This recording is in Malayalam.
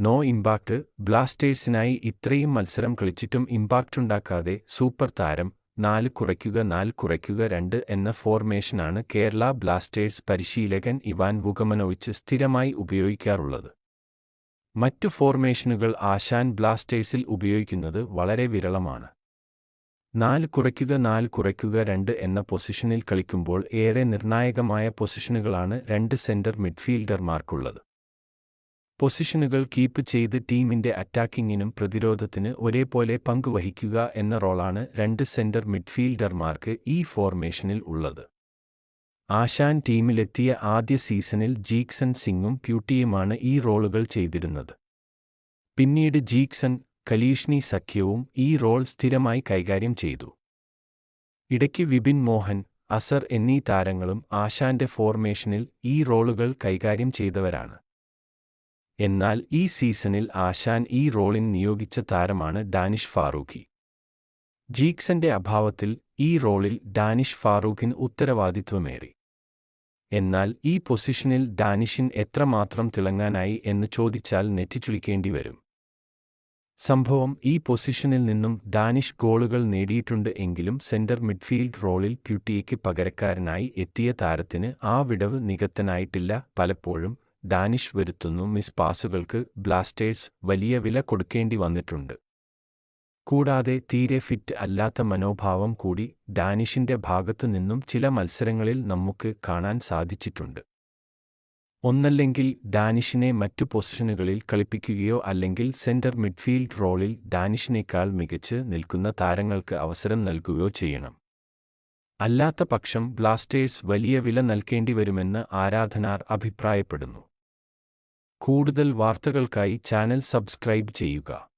നോ ഇമ്പാക്ട് ബ്ലാസ്റ്റേഴ്സിനായി ഇത്രയും മത്സരം കളിച്ചിട്ടും ഇമ്പാക്റ്റുണ്ടാക്കാതെ സൂപ്പർ താരം നാല് കുറയ്ക്കുക നാല് കുറയ്ക്കുക രണ്ട് എന്ന ഫോർമേഷനാണ് കേരള ബ്ലാസ്റ്റേഴ്സ് പരിശീലകൻ ഇവാൻ വുഗമനോവിച്ച് സ്ഥിരമായി ഉപയോഗിക്കാറുള്ളത്. മറ്റു ഫോർമേഷനുകൾ ആശാൻ ബ്ലാസ്റ്റേഴ്സിൽ ഉപയോഗിക്കുന്നത് വളരെ വിരളമാണ്. നാല് കുറയ്ക്കുക നാല് കുറയ്ക്കുക രണ്ട് എന്ന പൊസിഷനിൽ കളിക്കുമ്പോൾ ഏറെ നിർണായകമായ പൊസിഷനുകളാണ് രണ്ട് സെന്റർ മിഡ്ഫീൽഡർമാർക്കുള്ളത്. പൊസിഷനുകൾ കീപ്പ് ചെയ്ത് ടീമിന്റെ അറ്റാക്കിങ്ങിനും പ്രതിരോധത്തിന് ഒരേപോലെ പങ്കുവഹിക്കുക എന്ന റോളാണ് രണ്ട് സെന്റർ മിഡ്ഫീൽഡർമാർക്ക് ഈ ഫോർമേഷനിൽ ഉള്ളത്. ആശാൻ ടീമിലെത്തിയ ആദ്യ സീസണിൽ ജീക്സൺ സിംഗും പ്യൂട്ടിയുമാണ് ഈ റോളുകൾ ചെയ്തിരുന്നത്. പിന്നീട് ജീക്സൺ കലീഷ്ണി സഖ്യവും ഈ റോൾ സ്ഥിരമായി കൈകാര്യം ചെയ്തു. ഇടയ്ക്ക് വിപിൻ മോഹൻ അസർ എന്നീ താരങ്ങളും ആശാന്റെ ഫോർമേഷനിൽ ഈ റോളുകൾ കൈകാര്യം ചെയ്തവരാണ്. എന്നാൽ ഈ സീസണിൽ ആശാൻ ഈ റോളിൽ നിയോഗിച്ച താരമാണ് ഡാനിഷ് ഫാറൂഖി. ജീക്സന്റെ അഭാവത്തിൽ ഈ റോളിൽ ഡാനിഷ് ഫാറൂഖിന് ഉത്തരവാദിത്വമേറി. എന്നാൽ ഈ പൊസിഷനിൽ ഡാനിഷിൻ എത്രമാത്രം തിളങ്ങാനായി എന്ന് ചോദിച്ചാൽ നെറ്റിച്ചുളിക്കേണ്ടി വരും. സംഭവം ഈ പൊസിഷനിൽ നിന്നും ഡാനിഷ് ഗോളുകൾ നേടിയിട്ടുണ്ട് എങ്കിലും സെന്റർ മിഡ്ഫീൽഡ് റോളിൽ ക്യൂട്ടിയയ്ക്ക് പകരക്കാരനായി എത്തിയ താരത്തിന് ആ വിടവ് നികത്തനായിട്ടില്ല പലപ്പോഴും. ഡാനിഷ് വരുത്തുന്നു മിസ് പാസുകൾക്ക് ബ്ലാസ്റ്റേഴ്സ് വലിയ വില കൊടുക്കേണ്ടി വന്നിട്ടുണ്ട്. കൂടാതെ തീരെ ഫിറ്റ് അല്ലാത്ത മനോഭാവം കൂടി ഡാനിഷിന്റെ ഭാഗത്തു നിന്നും ചില മത്സരങ്ങളിൽ നമുക്ക് കാണാൻ സാധിച്ചിട്ടുണ്ട്. ഒന്നല്ലെങ്കിൽ ഡാനിഷിനെ മറ്റു പൊസിഷനുകളിൽ കളിപ്പിക്കുകയോ അല്ലെങ്കിൽ സെന്റർ മിഡ്ഫീൽഡ് റോളിൽ ഡാനിഷിനേക്കാൾ മികച്ച് നിൽക്കുന്ന താരങ്ങൾക്ക് അവസരം നൽകുകയോ ചെയ്യണം. അല്ലാത്ത പക്ഷം ബ്ലാസ്റ്റേഴ്സ് വലിയ വില നൽകേണ്ടി വരുമെന്ന് ആരാധനാർ അഭിപ്രായപ്പെടുന്നു. കൂടുതൽ വാർത്തകൾക്കായി ചാനൽ സബ്സ്ക്രൈബ് ചെയ്യുക.